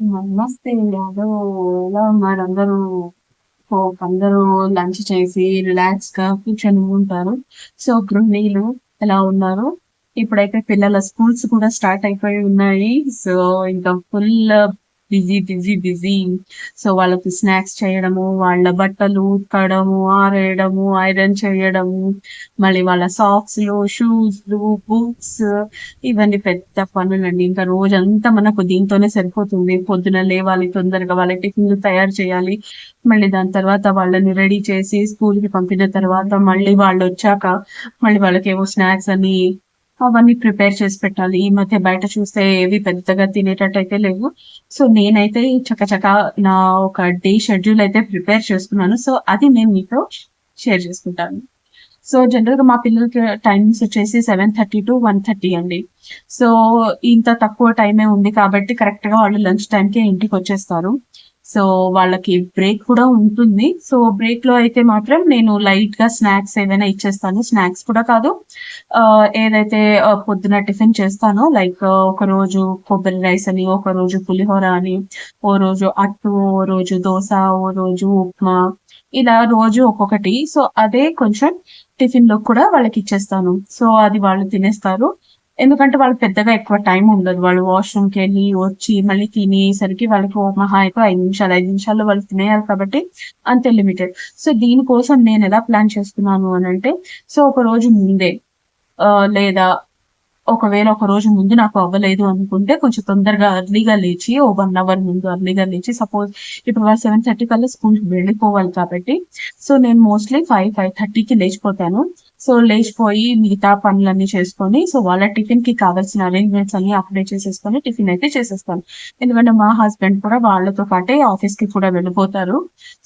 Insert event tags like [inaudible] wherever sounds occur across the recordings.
నమస్తే యాదవ్ ఎలా ఉన్నారు? అందరూ అందరూ లంచ్ చేసి రిలాక్స్గా కూర్చొని ఉంటారు. సో గృహిణీలు ఎలా ఉన్నారు? ఇప్పుడైతే పిల్లల స్కూల్స్ కూడా స్టార్ట్ అయిపోయి ఉన్నాయి. సో ఇంకా full busy busy busy. So వాళ్ళకి స్నాక్స్ చేయడము వాళ్ళ బట్టలు ఉతకడము ఆరేయడము ఐరన్ చేయడము మళ్ళీ వాళ్ళ సాక్స్లు షూస్లు బుక్స్ ఇవన్నీ పెద్ద పనులండి. ఇంకా రోజంతా మనకు దీంతోనే సరిపోతుంది. పొద్దున లేవాలి తొందరగా వాళ్ళ టిఫిన్లు తయారు చేయాలి. మళ్ళీ దాని తర్వాత వాళ్ళని రెడీ చేసి స్కూల్కి పంపిన తర్వాత మళ్ళీ వాళ్ళు వచ్చాక మళ్ళీ వాళ్ళకి ఏవో స్నాక్స్ అని అవన్నీ ప్రిపేర్ చేసి పెట్టాలి. ఈ మధ్య బయట చూస్తే ఏవి పెద్దగా తినేటట్టు అయితే లేవు. సో నేనైతే చకచక నా ఒక డే షెడ్యూల్ అయితే ప్రిపేర్ చేసుకున్నాను. సో అది నేను మీతో షేర్ చేసుకుంటాను. సో జనరల్గా మా పిల్లలకి టైమింగ్స్ వచ్చేసి seven thirty to one thirty అండి. సో ఇంత తక్కువ టైమే ఉంది కాబట్టి కరెక్ట్గా వాళ్ళు లంచ్ టైంకి ఇంటికి వచ్చేస్తారు. సో వాళ్ళకి బ్రేక్ కూడా ఉంటుంది. సో బ్రేక్లో అయితే మాత్రం నేను లైట్గా స్నాక్స్ ఏదైనా ఇచ్చేస్తాను. స్నాక్స్ కూడా కాదు. ఏదైతే పొద్దున టిఫిన్ చేస్తానో లైక్ ఒక రోజు కొబ్బరి రైస్ అని ఒక రోజు పులిహోర అని ఓ రోజు అట్టు ఓ రోజు దోశ ఓ రోజు ఉప్మా ఇలా రోజు ఒక్కొక్కటి. సో అదే కొంచెం టిఫిన్లో కూడా వాళ్ళకి ఇచ్చేస్తాను. సో అది వాళ్ళు తినేస్తారు. ఎందుకంటే వాళ్ళు పెద్దగా ఎక్కువ టైం ఉండదు. వాళ్ళు వాష్రూమ్కి వెళ్ళి వచ్చి మళ్ళీ తినేసరికి వాళ్ళకి మహా అయితే ఐదు నిమిషాలు ఐదు నిమిషాల్లో వాళ్ళు తినేయాలి కాబట్టి అంతే లిమిటెడ్ సో దీనికోసం నేను ఎలా ప్లాన్ చేసుకున్నాను అని అంటే సో ఒక రోజు ముందే లేదా ఒకవేళ ఒక రోజు ముందు నాకు అవ్వలేదు అనుకుంటే కొంచెం తొందరగా అర్లీగా లేచి ఓ వన్ అవర్ ముందు అర్లీగా లేచి సపోజ్ ఇప్పుడు వాళ్ళు సెవెన్ థర్టీ కల్లా స్కూల్కి వెళ్ళిపోవాలి కాబట్టి సో నేను మోస్ట్లీ ఫైవ్ ఫైవ్ థర్టీకి లేచిపోతాను. సో లేచిపోయి మిగతా పనులన్నీ చేసుకొని సో వాళ్ళ టిఫిన్కి కావాల్సిన అరేంజ్మెంట్స్ అన్ని అప్డేట్ చేసేసుకొని టిఫిన్ అయితే చేసేస్తాను. ఎందుకంటే మా హస్బెండ్ కూడా వాళ్ళతో పాటే ఆఫీస్కి కూడా వెళ్ళిపోతారు.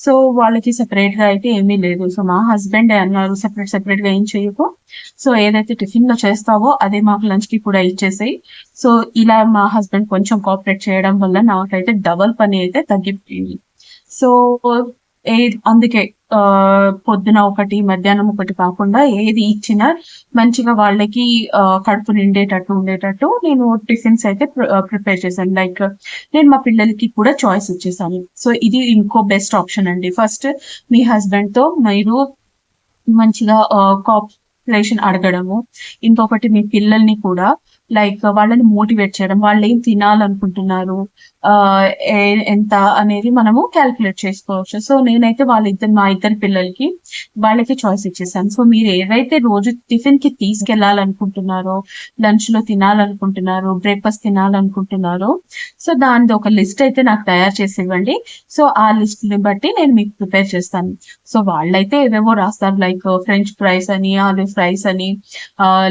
సో వాళ్ళకి సెపరేట్గా అయితే ఏమీ లేదు. సో మా హస్బెండ్ అన్నారు సెపరేట్ సెపరేట్గా ఏం చేయకు సో ఏదైతే టిఫిన్లో చేస్తావో అదే మాకు లంచ్కి కూడా ఇచ్చేసాయి. సో ఇలా మా హస్బెండ్ కొంచెం కోఆపరేట్ చేయడం వల్ల నాకైతే డబల్ పని అయితే తగ్గిపోయింది. సో ఏది అందుకే పొద్దున ఒకటి మధ్యాహ్నం ఒకటి కాకుండా ఏది ఇచ్చినా మంచిగా వాళ్ళకి కడుపు నిండేటట్టు ఉండేటట్టు నేను టిఫిన్స్ అయితే ప్రిపేర్ చేశాను. లైక్ నేను మా పిల్లలకి కూడా చాయిస్ ఇచ్చేసాను సో ఇది ఇంకో బెస్ట్ ఆప్షన్ అండి. ఫస్ట్ మీ హస్బెండ్తో మీరు మంచిగా కాప్లేషన్ అడగడము. ఇంకొకటి మీ పిల్లల్ని కూడా లైక్ uh, వాళ్ళని మోటివేట్ చేయడం వాళ్ళు ఏం తినాలనుకుంటున్నారు ఎంత అనేది మనము క్యాల్కులేట్ చేసుకోవచ్చు. సో నేనైతే వాళ్ళిద్దరు మా ఇద్దరు పిల్లలకి వాళ్ళకి చాయిస్ ఇచ్చేసాను. సో మీరు ఏవైతే రోజు టిఫిన్కి తీసుకెళ్ళాలనుకుంటున్నారో లంచ్లో తినాలనుకుంటున్నారో బ్రేక్ఫాస్ట్ తినాలనుకుంటున్నారో సో దానిది ఒక లిస్ట్ అయితే నాకు తయారు చేసి ఇవ్వండి. సో ఆ లిస్ట్ని బట్టి నేను మీకు ప్రిపేర్ చేస్తాను. సో వాళ్ళైతే ఏవేవో రాస్తారు లైక్ ఫ్రెంచ్ ఫ్రైస్ అని ఆలూ ఫ్రైస్ అని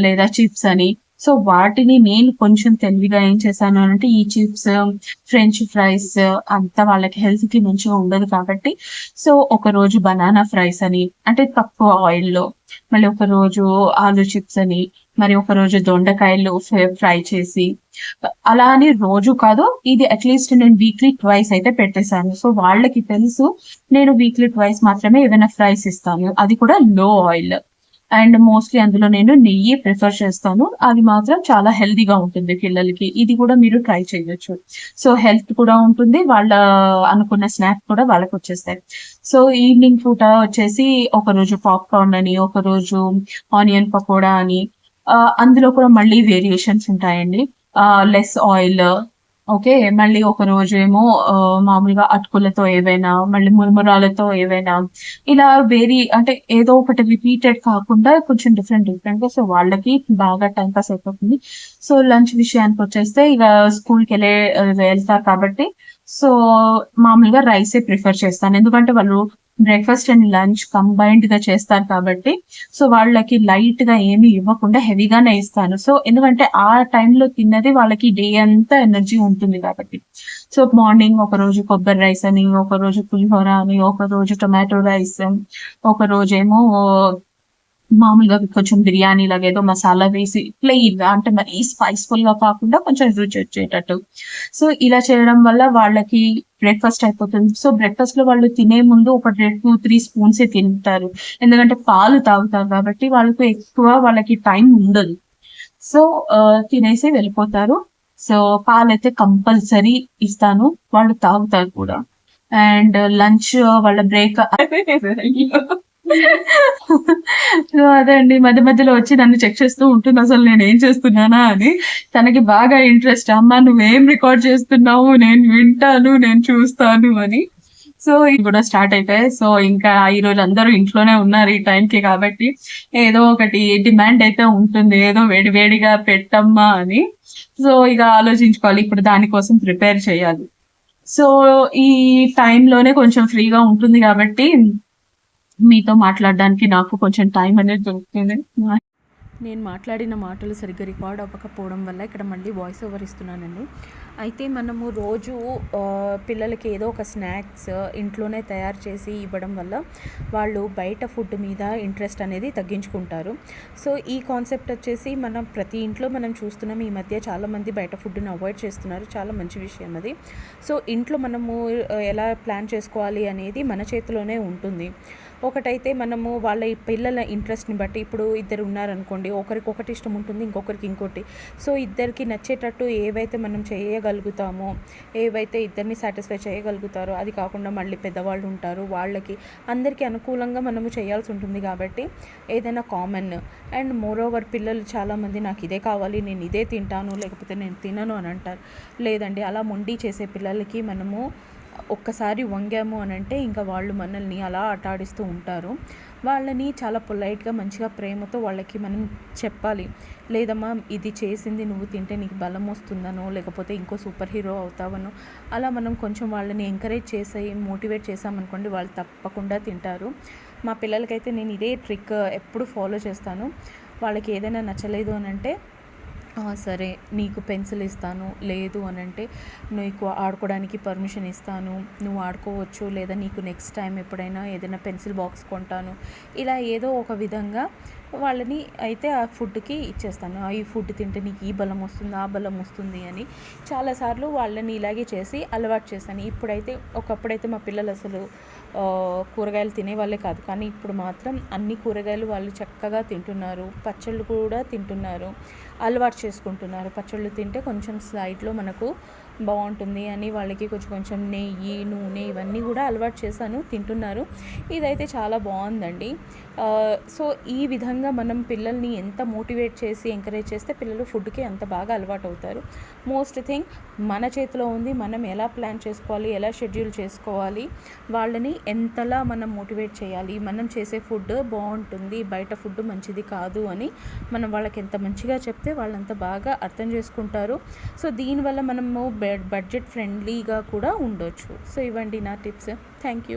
లేదా చిప్స్ అని. సో వాటిని నేను కొంచెం తెలివిగా ఏం చేశాను అంటే ఈ చిప్స్ ఫ్రెంచ్ ఫ్రైస్ అంతా వాళ్ళకి హెల్త్కి మంచిగా ఉండదు కాబట్టి సో ఒక రోజు బనానా ఫ్రైస్ అని అంటే తక్కువ ఆయిల్లో మళ్ళీ ఒక రోజు ఆలు చిప్స్ అని మరి ఒక రోజు దొండకాయలు ఫ్రై చేసి అలా అని రోజు కాదు ఇది అట్లీస్ట్ నేను వీక్లీ ట్వైస్ అయితే పెట్టేశాను. సో వాళ్ళకి తెలుసు నేను వీక్లీ ట్వైస్ మాత్రమే ఏదైనా ఫ్రైస్ ఇస్తాను. అది కూడా లో ఆయిల్ అండ్ మోస్ట్లీ అందులో నేను నెయ్యి ప్రిఫర్ చేస్తాను. అది మాత్రం చాలా హెల్దీగా ఉంటుంది పిల్లలకి. ఇది కూడా మీరు ట్రై చేయొచ్చు. సో హెల్త్ కూడా ఉంటుంది. వాళ్ళ అనుకున్న స్నాక్ కూడా వాళ్ళకి వచ్చేస్తాయి. సో ఈవినింగ్ పూట వచ్చేసి ఒక రోజు పాప్కార్న్ అని ఒక రోజు ఆనియన్ పకోడా అని అందులో కూడా మళ్ళీ వేరియేషన్స్ ఉంటాయండి. లెస్ ఆయిల్ ఓకే మళ్ళీ ఒక రోజు ఏమో మామూలుగా అటుకులతో ఏవైనా మళ్ళీ మురుమురాలతో ఏవైనా ఇలా వేరీ అంటే ఏదో ఒకటి రిపీటెడ్ కాకుండా కొంచెం డిఫరెంట్ డిఫరెంట్గా సో వాళ్ళకి బాగా టైం పాస్ అయిపోతుంది. సో లంచ్ విషయానికి వచ్చేస్తే ఇక స్కూల్కి వెళ్ళే వెళ్తారు కాబట్టి సో మామూలుగా రైసే ప్రిఫర్ చేస్తాను. ఎందుకంటే వాళ్ళు బ్రేక్ఫాస్ట్ అండ్ లంచ్ కంబైన్డ్గా చేస్తారు కాబట్టి సో వాళ్ళకి లైట్గా ఏమి ఇవ్వకుండా హెవీగానే ఇస్తాను. సో ఎందుకంటే ఆ టైంలో తిన్నది వాళ్ళకి డే అంతా ఎనర్జీ ఉంటుంది కాబట్టి. సో మార్నింగ్ ఒక రోజు కొబ్బరి రైస్ అని ఒక రోజు పులిహోర అని ఒక రోజు టొమాటో రైస్ ఒక రోజు ఏమో మామూలుగా కొంచెం బిర్యానీ లాగా ఏదో మసాలా వేసి ప్లెయిన్ అంటే మరీ స్పైస్ఫుల్గా కాకుండా కొంచెం రుచి వచ్చేటట్టు. సో ఇలా చేయడం వల్ల వాళ్ళకి బ్రేక్ఫాస్ట్ అయిపోతుంది. సో బ్రేక్ఫాస్ట్లో వాళ్ళు తినే ముందు ఒక టూ త్రీ స్పూన్స్ తింటారు. ఎందుకంటే పాలు తాగుతారు కాబట్టి వాళ్ళకు ఎక్కువ వాళ్ళకి టైం ఉండదు. సో తినేసి వెళ్ళిపోతారు. సో పాలు అయితే కంపల్సరీ ఇస్తాను. వాళ్ళు తాగుతారు కూడా. అండ్ లంచ్ uh, వాళ్ళ బ్రేక్ [laughs] సో అదే అండి. మధ్య మధ్యలో వచ్చి నన్ను చెక్ చేస్తూ ఉంటుంది. అసలు నేను ఏం చేస్తున్నానా అని. తనకి బాగా ఇంట్రెస్ట్ అమ్మ నువ్వేం రికార్డ్ చేస్తున్నావు? నేను వింటాను నేను చూస్తాను అని. సో ఇది కూడా స్టార్ట్ అయిపోయాయి. సో ఇంకా ఈ రోజు అందరూ ఇంట్లోనే ఉన్నారు ఈ టైంకి కాబట్టి ఏదో ఒకటి డిమాండ్ అయితే ఉంటుంది. ఏదో వేడి వేడిగా పెట్టమ్మా అని. సో ఇక ఆలోచించుకోవాలి. ఇప్పుడు దానికోసం ప్రిపేర్ చేయాలి. సో ఈ టైంలోనే కొంచెం ఫ్రీగా ఉంటుంది కాబట్టి మీతో మాట్లాడడానికి నాకు కొంచెం టైం అనేది దొరుకుతుంది. నేను మాట్లాడిన మాటలు సరిగ్గా రికార్డ్ అవ్వకపోవడం వల్ల ఇక్కడ మళ్ళీ వాయిస్ ఓవర్ ఇస్తున్నానండి. అయితే మనము రోజు పిల్లలకి ఏదో ఒక స్నాక్స్ ఇంట్లోనే తయారు చేసి ఇవ్వడం వల్ల వాళ్ళు బయట ఫుడ్ మీద ఇంట్రెస్ట్ అనేది తగ్గించుకుంటారు. సో ఈ కాన్సెప్ట్ వచ్చేసి మనం ప్రతి ఇంట్లో మనం చూస్తున్నాం ఈ మధ్య చాలామంది బయట ఫుడ్ని అవాయిడ్ చేస్తున్నారు. చాలా మంచి విషయం అది. సో ఇంట్లో మనము ఎలా ప్లాన్ చేసుకోవాలి అనేది మన చేతిలోనే ఉంటుంది. ఒకటైతే మనము వాళ్ళ పిల్లల ఇంట్రెస్ట్ని బట్టి ఇప్పుడు ఇద్దరు ఉన్నారనుకోండి ఒకరికి ఒకటి ఇష్టం ఉంటుంది ఇంకొకరికి ఇంకోటి. సో ఇద్దరికి నచ్చేటట్టు ఏవైతే మనం చేయగలుగుతామో? ఏవైతే ఇద్దరిని సాటిస్ఫై చేయగలుగుతారో? అది కాకుండా మళ్ళీ పెద్దవాళ్ళు ఉంటారు. వాళ్ళకి అందరికీ అనుకూలంగా మనము చేయాల్సి ఉంటుంది కాబట్టి ఏదైనా కామన్ అండ్ మోర్ ఓవర్ పిల్లలు చాలామంది నాకు ఇదే కావాలి నేను ఇదే తింటాను లేకపోతే నేను తినను అని అంటారు. లేదండి అలా మొండి చేసే పిల్లలకి మనము ఒక్కసారి వంగాము అని అంటే ఇంకా వాళ్ళు మనల్ని అలా ఆటాడిస్తూ ఉంటారు. వాళ్ళని చాలా పొలైట్గా మంచిగా ప్రేమతో వాళ్ళకి మనం చెప్పాలి. లేదమ్మా ఇది చేసింది నువ్వు తింటే నీకు బలం వస్తుందనో లేకపోతే ఇంకో సూపర్ హీరో అవుతావనో అలా మనం కొంచెం వాళ్ళని ఎంకరేజ్ చేసి మోటివేట్ చేసామనుకోండి వాళ్ళు తప్పకుండా తింటారు. మా పిల్లలకైతే నేను ఇదే ట్రిక్ ఎప్పుడు ఫాలో చేస్తాను. వాళ్ళకి ఏదైనా నచ్చలేదు అని అంటే సరే నీకు పెన్సిల్ ఇస్తాను. లేదు అని అంటే నీకు ఆడుకోవడానికి పర్మిషన్ ఇస్తాను. నువ్వు ఆడుకోవచ్చు. లేదా నీకు నెక్స్ట్ టైం ఎప్పుడైనా ఏదైనా పెన్సిల్ బాక్స్ కొంటాను. ఇలా ఏదో ఒక విధంగా వాళ్ళని అయితే ఆ ఫుడ్కి ఇచ్చేస్తాను. "ఆ, ఈ ఫుడ్ తింటే నీకు ఈ బలం వస్తుంది ఆ బలం వస్తుంది అని చాలాసార్లు వాళ్ళని ఇలాగే చేసి అలవాటు చేశాను. ఇప్పుడైతే ఒకప్పుడైతే మా పిల్లలు అసలు కూరగాయలు తినేవాళ్ళే కాదు. కానీ ఇప్పుడు మాత్రం అన్ని కూరగాయలు వాళ్ళు చక్కగా తింటున్నారు. పచ్చళ్ళు కూడా తింటున్నారు. అలవాటు చేసుకుంటున్నారు. పచ్చళ్ళు తింటే కొంచెం సైడ్లో మనకు బాగుంటుంది అని వాళ్ళకి కొంచెం కొంచెం నెయ్యి నూనె ఇవన్నీ కూడా అలవాటు చేశాను తింటున్నారు. ఇదైతే చాలా బాగుందండి సో ఈ విధంగా మనం పిల్లల్ని ఎంత మోటివేట్ చేసి ఎంకరేజ్ చేస్తే పిల్లలు ఫుడ్కి అంత బాగా అలవాటు అవుతారు. మోస్ట్ థింగ్ మన చేతిలో ఉంది మనం ఎలా ప్లాన్ చేసుకోవాలి ఎలా షెడ్యూల్ చేసుకోవాలి వాళ్ళని ఎంతలా మనం మోటివేట్ చేయాలి మనం చేసే ఫుడ్ బాగుంటుంది బయట ఫుడ్ మంచిది కాదు అని మనం వాళ్ళకి ఎంత మంచిగా చెప్తే వాళ్ళంతా బాగా అర్థం చేసుకుంటారు. సో దీనివల్ల మనము బడ్జెట్ ఫ్రెండ్లీగా కూడా ఉండొచ్చు. సో ఇవ్వండి నా టిప్స్. Thank you